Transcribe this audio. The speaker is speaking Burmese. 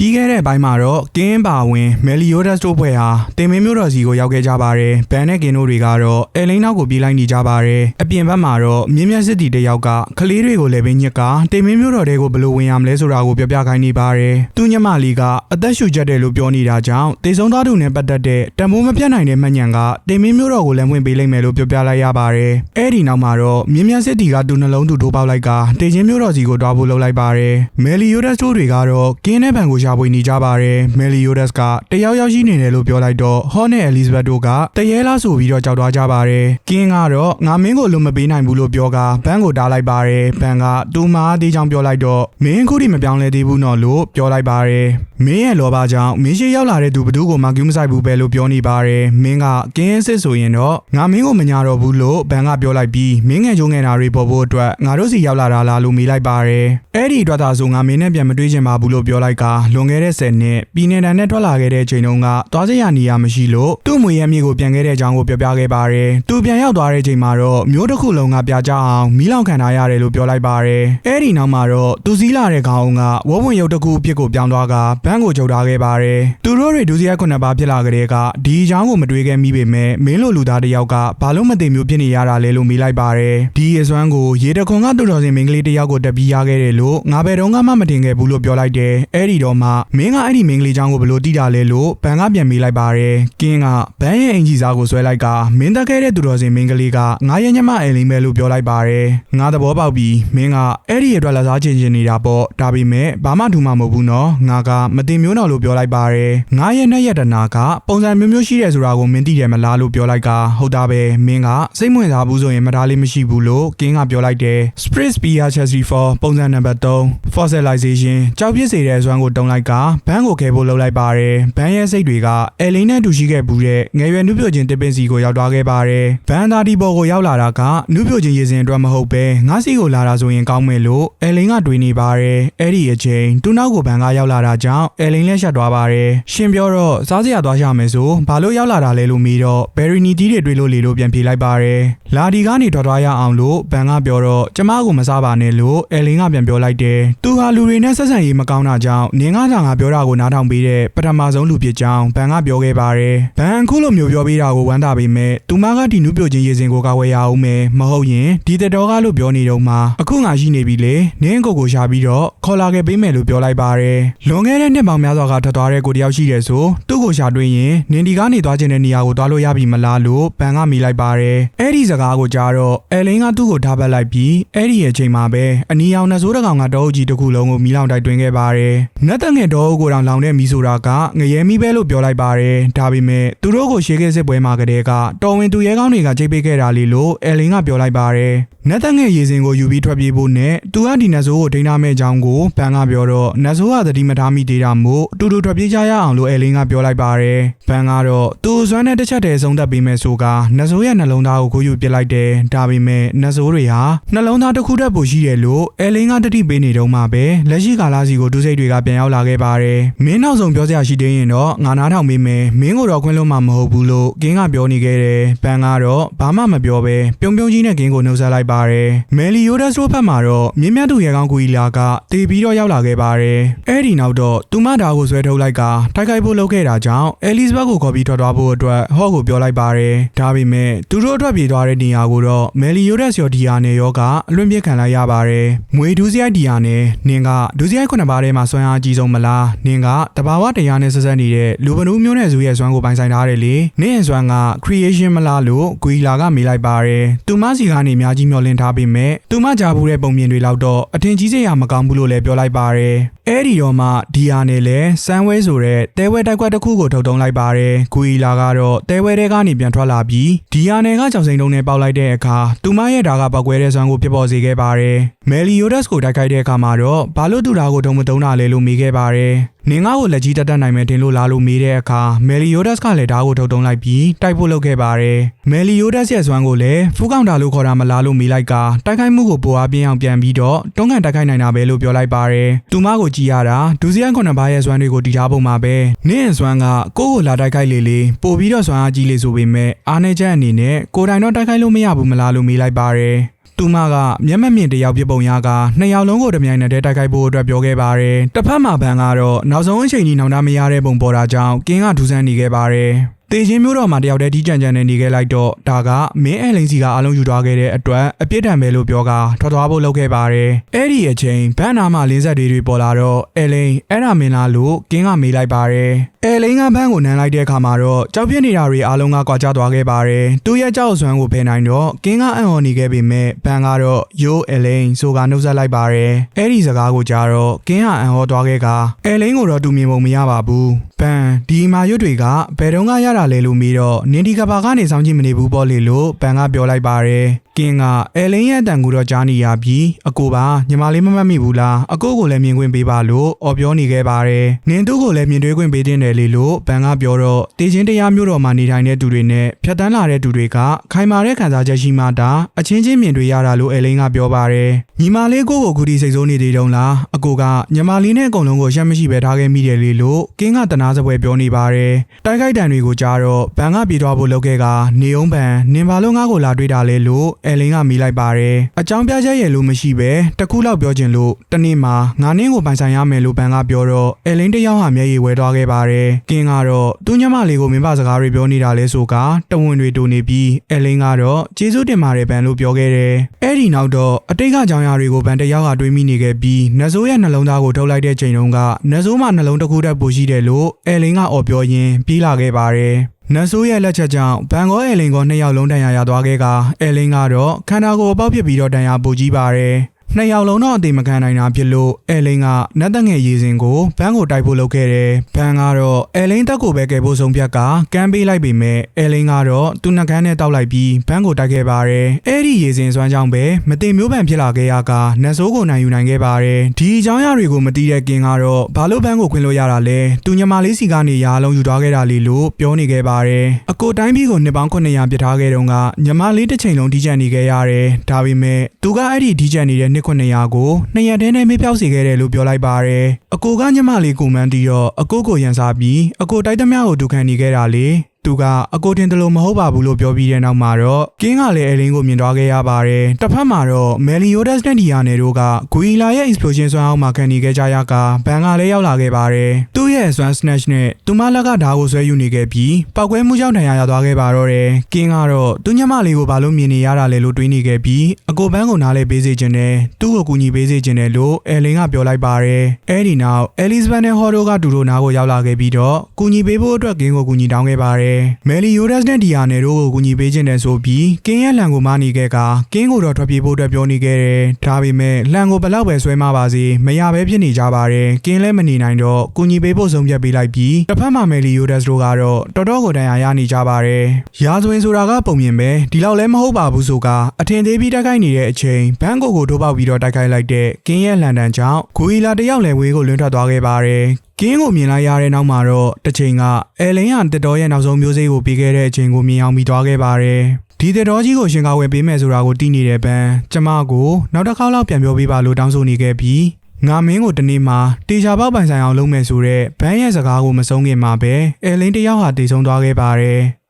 ပြီးခဲ့တဲ့ဘိုင်းမှာတော့ကင်းပါဝင်မယ်လီယိုဒတ်တို့ဖွဲ့ဟာတင်မင်းမျိုးတော်စီကိုရောက်ခဲ့ကြပါတယ်။ဘန်နဲ့ကင်တို့တွေကတော့အဲလိန်နောက်ကိုပြေးလိုက်နေကြပါတယ်။အပြင်ဘက်မှာတော့မြင်းမြတ်စစ်တီတစ်ယောက်ကကလေးတွေကိုလည်းပဲညက်ကတင်မင်းမျိုးတော်တွေကိုဘယ်လိုဝင်ရမလဲဆိုတာကိုပြောပြခိုင်းနေပါတယ်။သူညမလေးကအသက်ရှူချက်တယ်လို့ပြောနေတာကြောင့်တေဆုံးသားတို့နဲ့ပတ်သက်တဲ့တံမိုးမပြတ်နိုင်တဲ့မှတ်ညံကတင်မင်းမျိုးတော်ကိုလည်းဝင်ပေးလိုက်မယ်လို့ပြောပြလိုက်ရပါတယ်။အဲဒီနောက်မှာတော့မြင်းမြတ်စစ်တီကသူနှလုံးသူထိုးပေါက်လိုက်ကတေချင်းမျိုးတော်စီကိုတွားဖို့လုပ်လိုက်ပါတယ်။မယ်လီယိုဒတ်တို့တွေကတော့ကင်းတဲ့ဘန်ကိုရှာဖွေနေကြပါတယ်။မယ်လီယိုဒတ်ကတယောက်ယောက်ရှိနေတယ်လို့ပြောလိုက်တော့ဟော့နဲ့အဲလီဇဘက်တို့ကတရေလားဆိုပြီးတော့ကြောက်သွားကြပါတယ်။ကင်းကတော့ငါမင်းကိုလွန်မပေးနိုင်ဘူးလို့ပြောကဘန်ကိုတားလိုက်ပါတယ်။ဘန်ကသူမအားသေးချောင်းပြောလိုက်တော့မင်းခုထိမပြောင်းလဲသေးဘူးနော်လို့ပြောလိုက်ပါတယ်။မင်းရဲ့လောဘကြောင့်မင်းရှိရောက်လာတဲ့သူဘသူကိုမှကူးမဆိုင်ဘူးပဲလို့ပြောနေပါတယ်။မင်းကကင်းစစ်ဆိုရင်တော့ငါမင်းကိုမညာတော့ဘူးလို့ဘန်ကပြောလိုက်ပြီးမင်းငယ်ချိုးငယ်တာတွေပေါ်ဖို့အတွက်ငါတို့စီရောက်လာတာလားလို့မေးလိုက်ပါတယ်။အဲ့ဒီအတွက်သာဆိုငါမင်းနဲ့ပြန်မတွေးချင်ပါဘူးလို့ပြောလိုက်ကလွန်ခဲ့တဲ့10နှစ်ပြည်နယ်တန်နဲ့ထွက်လာခဲ့တဲ့ချိန်တုန်းကသွားစရာနေရာမရှိလို့သူ့မွေရဲ့မြေကိုပြန်ခဲ့တဲ့အကြောင်းကိုပြောပြခဲ့ပါတယ်။သူပြန်ရောက်သွားတဲ့ချိန်မှာတော့မျိုးတစ်ခုလုံးကပြကြအောင်မီးလောင်ခံထားရတယ်လို့ပြောလိုက်ပါတယ်။အဲ့ဒီနောက်မှာတော့သူစည်းလာတဲ့ခေါင်းကဝဝွန်ရုပ်တစ်ခုအဖြစ်ကိုပြောင်းသွားကဘန်းကိုချုပ်ထားခဲ့ပါတယ်။သူတို့တွေဒုစရိုက်ခုနှစ်ပါးဖြစ်လာကြတဲ့ကဒီအကြောင်းကိုမတွေးခဲ့မိပေမဲ့မင်းလိုလူသားတစ်ယောက်ကဘာလို့မသိမျိုးဖြစ်နေရတာလဲလို့မေးလိုက်ပါတယ်။ဒီအစွမ်းကိုရေတခွန်ကတူတော်စင်မင်းကလေးတစ်ယောက်ကိုတက်ပြီးရခဲ့တယ်လို့ငါဘယ်တော့မှမတင်ခဲ့ဘူးလို့ပြောလိုက်တယ်။အဲ့ဒီတော့မှမင်းကအဲ့ဒီမင်းကလေးချောင်းကိုဘယ်လိုတိတာလဲလို့ဘန်ကပြန်မေးလိုက်ပါတယ်။ကင်းကဘန်ရဲ့အင်ဂျီစားကိုဆွဲလိုက်ကမင်းတက်ခဲ့တဲ့တူတော်စင်မင်းကလေးကငါရဲ့ညမအဲလိမ့်ပဲလို့ပြောလိုက်ပါတယ်။ငါသဘောပေါက်ပြီးမင်းကအဲ့ဒီအတွက်လက်စားချင်းချင်းနေတာပေါ့။ဒါပေမဲ့ဘာမှထူမှမဟုတ်ဘူးနော်။ငါကမတင်မျိုးတော်လို့ပြောလိုက်ပါတယ်။ငါရဲ့နဲ့ရတနာကပုံစံမျိုးမျိုးရှိတယ်ဆိုတာကိုမင်းသိတယ်မလားလို့ပြောလိုက်ကဟုတ်တာပဲမင်းကစိတ်ဝင်စားဘူးဆိုရင်မသားလေးမရှိဘူးလို့ကင်းကပြောလိုက်တယ်။ Spritz Beer Chelsea for ပုံစံနံပါတ်3 fossilization ကြောက်ပြစ်စေတဲ့အစွမ်းကိုတုံးလိုက်ကဘန်းကိုခဲဖို့လုပ်လိုက်ပါတယ်။ဘန်းရဲ့စိတ်တွေကအဲလိန်နဲ့တူရှိခဲ့ဘူးတဲ့ငယ်ရွယ်နုပြိုချင်းတစ်ပင်စီကိုရောက်သွားခဲ့ပါတယ်။ဘန်းသားဒီဘော်ကိုရောက်လာတာကနုပြိုချင်းရေစင်အတွက်မဟုတ်ပဲငါးစီကိုလာတာဆိုရင်ကောင်းမယ်လို့အဲလိန်ကတွေးနေပါတယ်။အဲ့ဒီအချိန်သူ့နောက်ကိုဘန်းကရောက်လာတာကြောင့်အဲလိန်လည်းရှက်သွားပါတယ်။ရှင်ပြောတော့စားစရာသွားရမယ်ဆိုဘာလို့ရောက်လာတာလဲလို့မေးတော့ဘယ်ရီနီတီတွေတွေးလို့လေလို့ပြန်ဖြေလိုက်ပါတယ်။လာဒီကနေထွက်သွားရအောင်လို့ဘန်ကပြောတော့ကျမကိုမစားပါနဲ့လို့အဲလင်းကပြန်ပြောလိုက်တယ်။သူဟာလူတွေနဲ့ဆက်ဆံရေးမကောင်းတာကြောင့်နင်းကားကြောင့်ငါပြောတာကိုနားထောင်ပေးတဲ့ပထမဆုံးလူဖြစ်ကြောင်းဘန်ကပြောခဲ့ပါတယ်။ဘန်အခုလိုမျိုးပြောပေးတာကိုဝမ်းသာပေမဲ့သူမကဒီနုပြိုချင်းရေစင်ကိုကာဝယ်ရအောင်မယ်မဟုတ်ရင်ဒီတတော်ကလို့ပြောနေတော့မှအခုငါရှိနေပြီလေနင်းကိုကိုရှာပြီးတော့ခေါ်လာခဲ့ပေးမယ်လို့ပြောလိုက်ပါတယ်။လွန်ခဲ့တဲ့နှစ်ပေါင်းများစွာကထွက်သွားတဲ့ကိုတယောက်ရှိတယ်ဆိုသူ့ကိုရှာတွေ့ရင်နင်းဒီကနေသွားခြင်းတဲ့နေရာကိုသွားလို့ရပြီမလားလို့ဘန်ကမိလိုက်ပါတယ်။အဲ့ဒီစကားကိုကြားတော့အဲလင်းကသူ့ကိုထားပတ်လိုက်ပြီးအဲ့ဒီရဲ့ချိန်မှာပဲအနီရောင်နှစိုးတစ်ကောင်ကတောအုပ်ကြီးတစ်ခုလုံးကိုမီးလောင်တိုက်တွင်းခဲ့ပါတယ်။နတ်တငယ်တောအုပ်ကိုတောင်လောင်တဲ့မီးဆိုတာကငရဲမီးပဲလို့ပြောလိုက်ပါတယ်။ဒါပေမဲ့သူတို့ကိုရှေးခဲ့စစ်ပွဲမှာကတည်းကတော်ဝင်သူရဲကောင်းတွေကချိတ်ပိတ်ခဲ့တာလေလို့အဲလင်းကပြောလိုက်ပါတယ်။နတ်တငယ်ရေစင်ကိုယူပြီးထွက်ပြေးဖို့နဲ့သူကဒီနတ်ဆိုးကိုထိန်းထားမဲ့အကြောင်းကိုဘန်ကပြောတော့နတ်ဆိုးကသတိမထားမိသေးတာမို့အတူတူထွက်ပြေးကြရအောင်လို့အဲလင်းကပြောလိုက်ပါတယ်။ဘန်ကတော့သူ့ဇွမ်းနဲ့တစ်ချက်တည်းဆုံးသက်ပေးမယ်ဆိုကနတ်ဆိုးရဲ့နှလုံးသားကိုခိုးယူပစ်လိုက်တယ်။ဒါပေမဲ့နတ်ဆိုးတွေဟာနှလုံးသားတစ်ခုတည်းပိုရှိတယ်လို့အဲလင်းကတတိပေးနေတော့မှပဲလက်ရှိကာလစီကိုဒုစိတ်တွေကပြန်ရောက်လာခဲ့ပါတယ်။မင်းနောက်ဆုံးပြောစရာရှိသေးရင်တော့ငါနားထောင်ပေးမယ်။မင်းကိုတော့ခွင့်လို့မှမဟုတ်ဘူးလို့ကင်းကပြောနေခဲ့တယ်။ဘန်ကတော့ဘာမှမပြောဘဲပြုံပြုံကြီးနဲ့ကင်းကိုနှုတ်ဆက်လိုက်ပါတယ်။မယ်လီယိုဒတ်ဆိုဖက်မှာတော့မြင်းမြတ်သူရေကောင်းကူကြီးလာကတေပြီးတော့ရောက်လာခဲ့ပါတယ်။အဲ့ဒီနောက်တော့သူမဒါကိုဆွဲထုတ်လိုက်ကတိုက်ခိုက်ဖို့လုပ်ခဲ့တာကြောင့်အဲလီဇဘက်ကိုခေါ်ပြီးထွက်သွားဖို့အတွက်ဟော့ကိုပြောလိုက်ပါတယ်။ဒါပေမဲ့သူတို့အတွက်ပြေးသွားတဲ့နေရာကိုတော့မယ်လီယိုဒတ်ရော်ဒီယာနဲ့ရောကအလွင့်ပြစ်ခံလိုက်ရပါတယ်။မွေဒူးစရိုက်ဒီယာနဲ့နင်ကဒူးစရိုက်ခုနှစ်ပါးထဲမှာဆွမ်းအားအကြီးဆုံးမလား။နင်ကတဘာဝတရားနဲ့ဆက်ဆက်နေတဲ့လူဘနူးမျိုးနဲ့ဇူရဲ့ဆွမ်းကိုပိုင်ဆိုင်ထားတယ်လေ။နင်ရဲ့ဆွမ်းက creation မလားလို့ဂွီလာကမေးလိုက်ပါတယ်။သူမစီကနေအများကြီးမျှော်လင့်ထားပေမဲ့သူမကြားဘူးတဲ့ပုံမြင်တွေလောက်တော့အထင်ကြီးစရာမကောင်းဘူးလို့လည်းပြောလိုက်ပါတယ်။အဲ့ဒီတော့မှဒီယာနဲ့လည်းစမ်းဝဲဆိုတဲ့တဲဝဲတိုက်ကွက်တစ်ခုကိုထုတ်တုံးလိုက်ပါတယ်။ဂူအီလာကတော့တဲဝဲတဲကနေပြန်ထွက်လာပြီးဒီယာနယ်ကကြောင်စိန်တုံးနဲ့ပေါက်လိုက်တဲ့အခါသူမရဲ့ဓာကပောက်ကွဲတဲ့ဆွမ်းကိုဖြစ်ပေါ်စေခဲ့ပါတယ်။မယ်လီယိုဒတ်ကိုတိုက်ခိုက်တဲ့အခါမှာတော့ဘာလို့သူဓာကိုတုံးမတုံးတာလဲလို့မေးခဲ့ပါတယ်။နင်ငါ့ကိုလက်ကြီးတက်တက်နိုင်မယ်တင်လို့လားလို့မေးတဲ့အခါမယ်လီယိုဒတ်ကလည်းဓာကိုထုတ်တုံးလိုက်ပြီးတိုက်ဖို့လုပ်ခဲ့ပါတယ်။မယ်လီယိုဒတ်ရဲ့ဆွမ်းကိုလည်းဖူးကောင်တာလို့ခေါ်တာမလားလို့မေးလိုက်ကတိုက်ခိုက်မှုကိုပိုအားပြင်းအောင်ပြန်ပြီးတော့တွန်းကန်တိုက်ခိုက်နိုင်တာပဲလို့ပြောလိုက်ပါတယ်။သူမကိုကြည်ရတာဒူစီယန်ခုနှစ်ပါးရဲ့ဆွမ်းတွေကိုတီထားပုံမှာပဲနင့်ရဲ့ဆွမ်းကကိုယ့်ကိုလာတိုက်ခိုက်လေလေပို့ပြီးတော့ဆွမ်းအားကြီးလေဆိုပေမဲ့အားနေချက်အနေနဲ့ကိုယ်တိုင်တော့တိုက်ခိုက်လို့မရဘူးမလားလို့မေးလိုက်ပါတယ်။ သူမကမျက်မှတ်မြင်တစ်ယောက်ပြစ်ပုံရကနှစ်ယောက်လုံးကိုတမြိုင်နက်တည်းတိုက်ခိုက်ဖို့အတွက်ပြောခဲ့ပါတယ်တစ်ဖက်မှာဘန်ကတော့နောက်ဆုံးအချိန်ကြီးနောင်တမရတဲ့ပုံပေါ်တာကြောင့်ကင်းကဒူးဆန်းနေခဲ့ပါတယ် တေချင်းမျိုးတော်မှာတယောက်တည်းဒီကြံကြံနေနေခဲ့လိုက်တော့ဒါကမင်းအဲလိန်စီကအလုံးယူသွားခဲ့တဲ့အတွက်အပြစ်ဒဏ်ပဲလို့ပြောကထွက်သွားဖို့လုပ်ခဲ့ပါတယ်အဲ့ဒီအချိန်ဘန်နာမှာလင်းဆက်တွေတွေပေါ်လာတော့အဲလိန်အဲ့ဒါမင်းလားလို့ကင်းကမေးလိုက်ပါတယ်အဲလိန်ကဘန်ကိုနမ်းလိုက်တဲ့အခါမှာတော့ကြောက်ပြစ်နေတာတွေအားလုံးကကွာကျသွားခဲ့ပါတယ်သူ့ရဲ့ကြောက်စွမ်းကိုဖယ်နိုင်တော့ကင်းကအံ့ဩနေခဲ့ပေမဲ့ဘန်ကတော့ယိုးအဲလိန်ဆိုကနှုတ်ဆက်လိုက်ပါတယ်အဲ့ဒီစကားကိုကြားတော့ကင်းကအံ့ဩသွားခဲ့ကအဲလိန်ကိုတော့သူမြင်ပုံမရပါဘူးဘန်ဒီမာရွတ်တွေကဘယ်တော့မှရတာလဲလို့မေးတော့နင်ဒီကဘာကနေစောင်းကြည့်မနေဘူးပေါ့လေလို့ဘန်ကပြောလိုက်ပါတယ်ကင်းကအဲလိန်ရဲ့အတန်ကိုတော့ကြားနေရပြီးအကိုပါညီမလေးမမှတ်မိဘူးလားအကိုကိုလည်းမြင်ခွင့်ပေးပါလို့အော်ပြောနေခဲ့ပါတယ်နင်တို့ကိုလည်းမြင်တွေ့ခွင့်ပေးတင်တယ်လေလို့ဘန်ကပြောတော့တေချင်းတရားမျိုးတော်မှာနေထိုင်တဲ့သူတွေနဲ့ဖြတ်တန်းလာတဲ့သူတွေကခိုင်မာတဲ့ခံစားချက်ရှိမှတာအချင်းချင်းမြင်တွေ့ရတာလို့အဲလိန်ကပြောပါတယ်ညီမလေးကိုကိုခုဒီစိတ်ဆိုးနေသေးတုံးလားအကိုကညီမလေးနဲ့အကုန်လုံးကိုရှက်မရှိပဲထားခဲ့မိတယ်လေလို့ကင်းကတနာစပွဲပြောနေပါတယ်တိုက်ခိုက်တံတွေကိုကြားတော့ဘန်ကပြေးသွားဖို့လုပ်ခဲ့ကနေအောင်ဘန်နင်ဘာလို့ငါ့ကိုလာတွေ့တာလဲလို့အဲလင်းကမိလိုက်ပါတယ်အကြောင်းပြချက်ရဲ့လို့မရှိပဲတခုလောက်ပြောချင်လို့တနေ့မှာငါနင်းကိုပိုင်ဆိုင်ရမယ်လို့ဘန်ကပြောတော့အဲလင်းတစ်ယောက်ဟာမျက်ရည်ဝဲသွားခဲ့ပါတယ်ကင်းကတော့သူ့ညမလေးကိုမင်းပါစကားတွေပြောနေတာလဲဆိုကတဝန်တွေတူနေပြီးအဲလင်းကတော့ကျေးဇူးတင်ပါတယ်ဘန်လို့ပြောခဲ့တယ်အဲ့ဒီနောက်တော့အတိတ်ကကြောင်ရတွေကိုဘန်တစ်ယောက်ကတွေးမိနေခဲ့ပြီးနတ်ဆိုးရဲ့နှလုံးသားကိုထုတ်လိုက်တဲ့ချိန်တုန်းကနတ်ဆိုးမှာနှလုံးတစ်ခုတည်းပိုရှိတယ်လို့အဲလင်းကအော်ပြောရင်းပြေးလာခဲ့ပါတယ်နတ်ဆိုးရဲ့လက်ချက်ကြောင့်ဘန်ကောအဲလင်ကိုနှစ်ယောက်လုံးတန်ရာရသွားခဲ့ကအဲလင်ကတော့ခန္ဓာကိုယ်အပေါက်ဖြစ်ပြီးတော့တန်ရာပူကြီးပါတယ် နှစ်ယောက်လုံးတော့အသေးမခံနိုင်တာဖြစ်လို့အဲလင်းကနတ်တငယ်ရည်စင်ကိုဘန်းကိုတိုက်ဖို့လုပ်ခဲ့တယ်။ဘန်းကတော့အဲလင်းတက်ကိုပဲကယ်ဖို့ဆုံးဖြတ်ကကမ်းပေးလိုက်ပေမဲ့အဲလင်းကတော့သူ့နှကန်းနဲ့တောက်လိုက်ပြီးဘန်းကိုတိုက်ခဲ့ပါတယ်။အဲ့ဒီရည်စင်စွမ်းကြောင့်ပဲမတင်မျိုးပံဖြစ်လာခဲ့ရကနတ်ဆိုးကိုနိုင်ယူနိုင်ခဲ့ပါတယ်။ဒီအကြောင်းအရာတွေကိုမသိတဲ့ကင်ကတော့ဘာလို့ဘန်းကိုခွင်လို့ရတာလဲ။သူညမလေးစီကနေရာလုံးယူသွားခဲ့တာလေလို့ပြောနေခဲ့ပါတယ်။အကိုတိုင်းပြည်ကိုနှစ်ပေါင်း900ပြစ်ထားခဲ့တုန်းကညမလေးတစ်ချိန်လုံးဒီကြံနေခဲ့ရတယ်။ဒါပေမဲ့သူကအဲ့ဒီဒီကြံနေတဲ့နှစ်900ကိုနှစ်ရက်တည်းနဲ့မေးပြောက်စေခဲ့တယ်လို့ပြောလိုက်ပါတယ်။အကိုကညမလေးကိုမှန်းတီးတော့အကိုကိုရန်စားပြီးအကိုတိုက်သမျှကိုဒုက္ခနေခဲ့တာလေ။ သူကအကိုတင်တယ်လို့မဟုတ်ပါဘူးလို့ပြောပြီးတဲ့နောက်မှာတော့ကင်းကလည်းအလင်းကိုမြင်သွားခဲ့ရပါတယ်။တစ်ဖက်မှာတော့မယ်လီယိုဒက်စ်နဲ့ဒီယာနယ်တို့ကဂူအီလာရဲ့ explosion စွမ်းအောင်မှာခံနေခဲ့ကြရကဘန်ကလည်းရောက်လာခဲ့ပါတယ်။သူ့ရဲ့စွမ်း snatch နဲ့သူမလက်ကဓာတ်ကိုဆွဲယူနေခဲ့ပြီးပောက်ကွဲမှုကြောင့်ဒဏ်ရာရသွားခဲ့ပါတော့တယ်။ကင်းကတော့သူညမလေးကိုဘာလို့မြင်နေရတာလဲလို့တွေးနေခဲ့ပြီးအကိုဘန်းကိုနားလဲပေးစေခြင်းနဲ့သူ့ကိုကူညီပေးစေခြင်းနဲ့လို့အဲလင်းကပြောလိုက်ပါတယ်။အဲဒီနောက်အဲလီဇဘတ်နဲ့ဟော်ဒိုကတူတို့နားကိုရောက်လာခဲ့ပြီးတော့ကူညီပေးဖို့အတွက်ကင်းကိုကူညီတောင်းခဲ့ပါတယ်။မယ်လီယိုဒက်စ်နဲ့ဒီယာနယ်တို့ကိုကူညီပေးခြင်းနဲ့ဆိုပြီးကင်းရဲ့လန်ကိုမနေခဲ့ကကင်းကိုတော့ထွက်ပြေးဖို့အတွက်ပြောနေခဲ့တယ်။ဒါပေမဲ့လန်ကိုဘလောက်ပဲဆွဲမပါစေမရပဲဖြစ်နေကြပါတယ်။ကင်းလည်းမနေနိုင်တော့ကူညီပေးဖို့ဆုံးဖြတ်ပေးလိုက်ပြီးတစ်ဖက်မှာမယ်လီယိုဒက်စ်တို့ကတော့တော်တော်ကိုတန်ရာရနေကြပါတယ်။ရာဇဝင်ဆိုတာကပုံမြင်ပဲဒီလောက်လည်းမဟုတ်ပါဘူးဆိုကအထင်သေးပြီးတိုက်ခိုက်နေတဲ့အချိန်ဘန်းကိုကိုထိုးပေါက်ပြီးတော့တိုက်ခိုက်လိုက်တဲ့ကင်းရဲ့လန်တန်ကြောင့်ဂူအီလာတယောက်လည်းဝေးကိုလွန်းထွက်သွားခဲ့ပါတယ်။ ကင်းကိုမြင်လိုက်ရတဲ့နောက်မှာတော့တစ်ချိန်ကအဲလင်းဟာတက်တော်ရဲ့နောက်ဆုံးမျိုးစေ့ကိုပြီးခဲ့တဲ့အချိန်ကိုမြင်အောင်ပြီးသွားခဲ့ပါတယ်။ဒီတက်တော်ကြီးကိုရှင်ကာဝယ်ပေးမယ်ဆိုတာကိုသိနေတဲ့ပန်းကျမကိုနောက်တစ်ခေါက်လောက်ပြန်ပြောပေးပါလို့တောင်းဆိုနေခဲ့ပြီးငါမင်းကိုတနေ့မှာတေချာပေါက်ပိုင်ဆိုင်အောင်လုပ်မယ်ဆိုတဲ့ဘန်းရဲ့စကားကိုမဆုံးခင်မှာပဲအဲလင်းတယောက်ဟာတည်ဆုံသွားခဲ့ပါတယ်။